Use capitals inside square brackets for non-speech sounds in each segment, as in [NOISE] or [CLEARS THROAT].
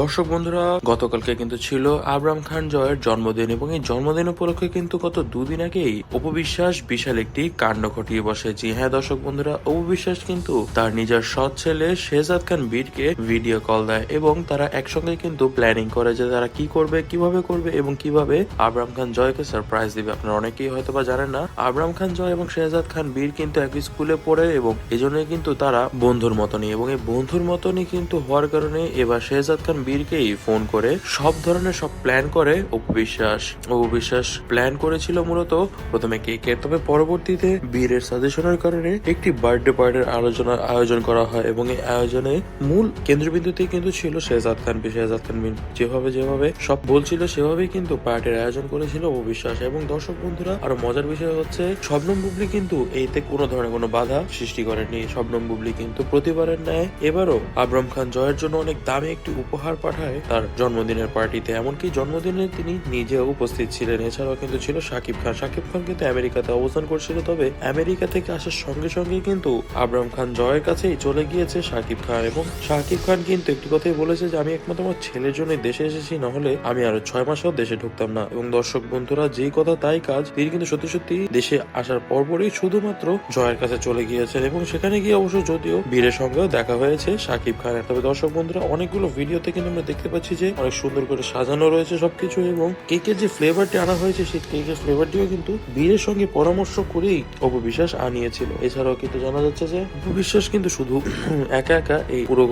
দর্শক বন্ধুরা, গতকালকে কিন্তু ছিল আবরাম খান জয়ের জন্মদিন এবং এই জন্মদিন উপলক্ষে কিন্তু গত দুদিন আগেই অপবিশ্বাস বিশাল একটি কাণ্ড ঘটিয়ে বসে জি হ্যাঁ দর্শক বন্ধুরা, অপবিশ্বাস কিন্তু তার নিজের সৎ ছেলে শেহজাদ খান বীরকে ভিডিও কল দেয় এবং তারা একসঙ্গে কিন্তু প্ল্যানিং করে যে তারা কি করবে, কীভাবে করবে এবং কীভাবে আবরাম খান জয়কে সারপ্রাইজ দিবে। আপনারা অনেকেই হয়তো বা জানেন না, আবরাম খান জয় এবং শেহজাদ খান বীর কিন্তু একই স্কুলে পড়ে এবং এজন্যই কিন্তু তারা বন্ধুর মতনই এবং এই বন্ধুর মতনই কিন্তু হওয়ার কারণে এবার শেহজাদ খান বীরকেই ফোন করে সব ধরনের সব প্ল্যান করে। অপবিশ্বাস অপবিশ্বাস প্ল্যান করেছিল মূলত প্রথমে কেকের তবে পরবর্তীতে বীরের সাজেশনের কারণে একটি বার্থডে পার্টির আলোচনা, আয়োজন করা হয় এবং এই আয়োজনে মূল কেন্দ্রবিন্দুতে কিন্তু ছিল শেহজাদ খান শেহজাদ খান যেভাবে যেভাবে সব বলছিল, সেভাবেই কিন্তু পার্টির আয়োজন করেছিল অবিশ্বাস এবং দর্শক বন্ধুরা, আরও মজার বিষয় হচ্ছে, শবনম বুবলি কিন্তু এইতে কোনো ধরনের কোনো বাধা সৃষ্টি করেনি শবনম বুবলি কিন্তু প্রতিবারের ন্যায় এবারও আবরাম খান জয়ের জন্য অনেক দামি একটি উপহার পাঠায়। তার জন্মদিনের পার্টিতে, এমনকি জন্মদিনে তিনি নিজেও উপস্থিত ছিলেন। এছাড়াও কিন্তু ছিল শাকিব খান। শাকিব খান কিন্তু আমেরিকাতে অবস্থান করছিল, তবে আমেরিকা থেকে আসার সঙ্গে সঙ্গে কিন্তু আবরাম খান জয়ের কাছেই চলে গিয়েছে শাকিব খান। এবং শাকিব খান কিন্তু একটি কথাই বলেছে যে, আমি একমাত্র আমার ছেলের জন্য দেশে এসেছি না হলে আমি আরও ছয় মাসও দেশে ঢুকতাম না। এবং দর্শক বন্ধুরা, যেই কথা তাই কাজ, তিনি কিন্তু সত্যি সত্যি দেশে আসার পরপরই শুধুমাত্র জয়ের কাছে চলে গিয়েছেন। এবং সেখানে গিয়ে অবশ্য যদিও বীরের সঙ্গেও দেখা হয়েছে শাকিব খানের। তবে দর্শক বন্ধুরা, অনেকগুলো ভিডিওতে কিন্তু আমরা দেখতে পাচ্ছি যে অনেক সুন্দর করে সাজানো রয়েছে সবকিছু এবং কেকের যে ফ্লেভারটি আনা হয়েছে, সেই কেকের ফ্লেভারটিও কিন্তু বীরের সঙ্গে পরামর্শ করেই অপবিশ্বাস আনিয়েছিল। এছাড়াও কিন্তু জানা যাচ্ছে যে অপবিশ্বাস কিন্তু শুধু [CLEARS THROAT] একা একা এই পুরো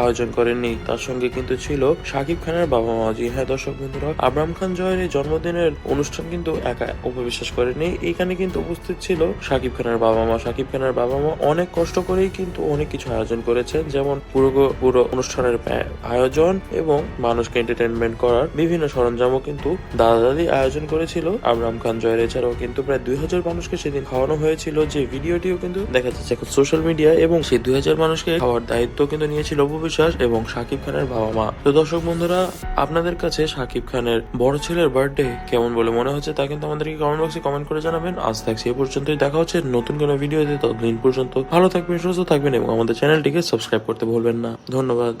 আয়োজন করেননি, তার সঙ্গে কিন্তু ছিল শাকিব খানের বাবা মা জি হ্যাঁ দর্শক বন্ধুরা, আবরাম খান জয়ের এই জন্মদিনের অনুষ্ঠান কিন্তু একা অপবিশ্বাস করেনি এখানে কিন্তু উপস্থিত ছিল শাকিব খানের বাবা মা শাকিব খানের বাবা মা অনেক কষ্ট করেই কিন্তু অনেক কিছু আয়োজন করেছেন, যেমন পুরো পুরো অনুষ্ঠানের আয়োজন এবং মানুষকে এন্টারটেনমেন্ট করার বিভিন্ন সরঞ্জামও কিন্তু দাদা দাদি আয়োজন করেছিল। আবরাম খান জয়ের এছাড়াও কিন্তু প্রায় দুই হাজার মানুষকে সেদিন খাওয়ানো হয়েছিল। যে ভিডিওটিও কিন্তু দেখা যাচ্ছে এখন সোশ্যাল মিডিয়া এবং সেই দুই হাজার মানুষকে খাওয়ার দায়িত্ব কিন্তু নিয়েছিল অপবিশ্বাস এবং শাকিব খানের বাবা মা। তো দর্শক বন্ধুরা, আপনাদের কাছে শাকিব খানের বড় ছেলের বার্থডে কেমন বলে মনে হচ্ছে তা কিন্তু আমাদেরকে কমেন্ট বক্সে কমেন্ট করে জানাবেন। আজ থাকছি এ পর্যন্তই। দেখা হচ্ছে নতুন কোনো ভিডিও ভিডিওতে ততদিন পর্যন্ত ভালো থাকবেন, সুস্থ থাকবেন এবং আমাদের চ্যানেলটিকে সাবস্ক্রাইব করতে ভুলবেন না। ধন্যবাদ।